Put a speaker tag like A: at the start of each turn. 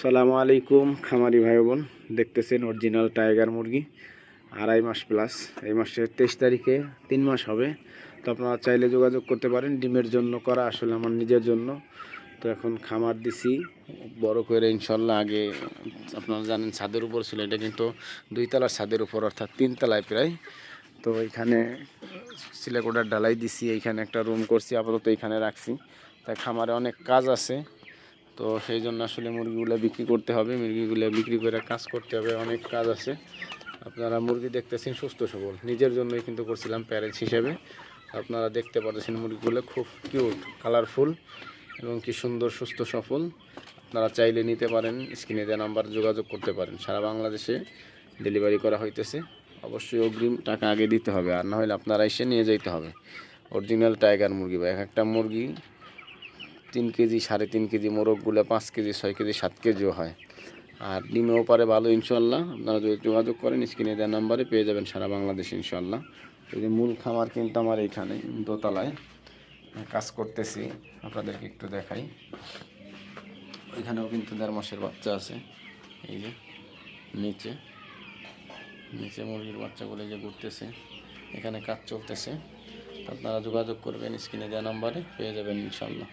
A: সালামু আলাইকুম, খামারি ভাই বোন। দেখতেছেন অরিজিনাল টাইগার মুরগি, আড়াই মাস প্লাস এই মাসের তেইশ তারিখে তিন মাস হবে। তো আপনারা চাইলে যোগাযোগ করতে পারেন। ডিমের জন্য করা আসলে আমার নিজের জন্য। তো এখন খামার দিছি। বড় করে ইনশাল্লাহ আগে আপনারা জানেন ছাদের উপর ছিল। এটা কিন্তু দুই তলার ছাদের উপর, অর্থাৎ তিন তলায় প্রায়। তো এখানে সিলেকোডার ডালাই দিছি। এইখানে একটা রুম করছি। আপাতত এইখানে রাখছি। তাই খামারে অনেক কাজ আছে। তো সেই জন্য আসলে মুরগিগুলো বিক্রি করতে হবে, মুরগিগুলো বিক্রি করে কাজ করতে হবে, অনেক কাজ আছে। আপনারা মুরগি দেখতেছেন সুস্থ সবল, নিজের জন্যই কিন্তু করছিলাম প্যারেন্টস হিসেবে। আপনারা দেখতে পাচ্ছেন মুরগিগুলো খুব কিউট কালারফুল এবং কি সুন্দর, সুস্থ, সফল। আপনারা চাইলে নিতে পারেন স্ক্রিনে দেওয়া নাম্বার যোগাযোগ করতে পারেন। সারা বাংলাদেশে ডেলিভারি করা হইতেছে। অবশ্যই অগ্রিম টাকা আগে দিতে হবে, আর না হলে আপনারা এসে নিয়ে যেতে হবে। অরিজিনাল টাইগার মুরগি বা এক একটা মুরগি তিন কেজি, সাড়ে তিন কেজি মোরগগুলো পাঁচ কেজি, ছয় কেজি, সাত কেজিও হয়। আর ডিমেও পারে ভালো ইনশাল্লাহ আপনারা যদি যোগাযোগ করেন, স্ক্রিনে দেওয়া নাম্বারে পেয়ে যাবেন সারা বাংলাদেশে ইনশাল্লাহ এই যে মূল খামার কিন্তু আমার এইখানে, দোতলায় কাজ করতেছি, আপনাদেরকে একটু দেখাই। ওইখানেও কিন্তু দেড় মাসের বাচ্চা আছে, এই যে নিচে। নিচে মুরগির বাচ্চাগুলো যে ঘুরতেছে, এখানে কাজ চলতেছে। আপনারা যোগাযোগ করবেন, স্ক্রিনে দেওয়া নাম্বারে পেয়ে যাবেন ইনশাল্লাহ